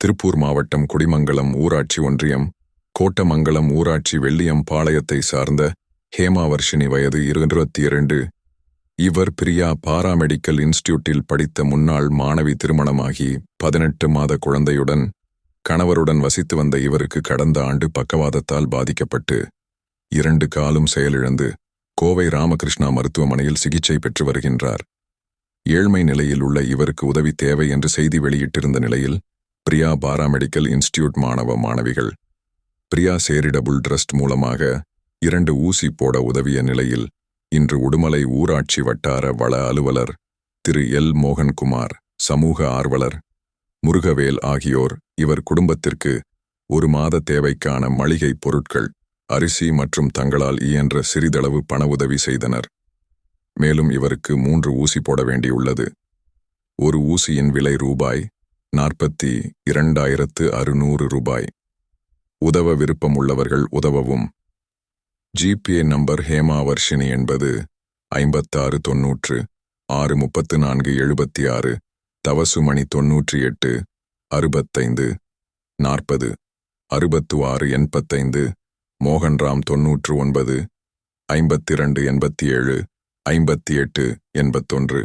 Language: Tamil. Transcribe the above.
திருப்பூர் மாவட்டம் குடிமங்கலம் ஊராட்சி ஒன்றியம் கோட்டமங்கலம் ஊராட்சி வெள்ளியம் பாளையத்தை சார்ந்த ஹேமாவர்ஷினி வயது இருபத்தி இரண்டு இவர் பிரியா பாராமெடிக்கல் இன்ஸ்டிடியூட்டில் படித்த முன்னாள் மாணவி திருமணமாகி பதினெட்டு மாத குழந்தையுடன் கணவருடன் வசித்து வந்த இவருக்கு கடந்த ஆண்டு பக்கவாதத்தால் பாதிக்கப்பட்டு இரண்டு காலும் செயலிழந்து கோவை ராமகிருஷ்ணா மருத்துவமனையில் சிகிச்சை பெற்று வருகின்றார். ஏழ்மை நிலையில் உள்ள இவருக்கு உதவி தேவை என்று செய்தி வெளியிட்டிருந்த நிலையில் பிரியா பாராமெடிக்கல் இன்ஸ்டிடியூட் மாணவ மாணவிகள். பிரியா சேரிடபுள் ட்ரஸ்ட் மூலமாக இரண்டு ஊசி போட உதவிய நிலையில் இன்று உடுமலை ஊராட்சி வட்டார வள அலுவலர் திரு எல். மோகன்குமார் சமூக ஆர்வலர் முருகவேல் ஆகியோர் இவர் குடும்பத்திற்கு ஒரு மாத தேவைக்கான மளிகை பொருட்கள் அரிசி மற்றும் தங்களால் இயன்ற சிறிதளவு பண உதவி செய்தனர். மேலும் இவருக்கு மூன்று ஊசி போட வேண்டியுள்ளது. ஒரு ஊசியின் விலை ரூபாய் நாற்பத்தி இரண்டாயிரத்து அறுநூறு ரூபாய். உதவ விருப்பம் உள்ளவர்கள் உதவவும். ஜிபிஏ நம்பர் ஹேமா வர்ஷினி என்பது ஐம்பத்தாறு தொன்னூற்று ஆறு முப்பத்து நான்கு எழுபத்தி ஆறு தவசுமணி தொன்னூற்றி எட்டு அறுபத்தைந்து நாற்பது அறுபத்து ஆறு எண்பத்தைந்து மோகன்ராம் தொன்னூற்று ஒன்பது ஐம்பத்திரண்டு எண்பத்தி ஏழு ஐம்பத்தி எட்டு எண்பத்தொன்று.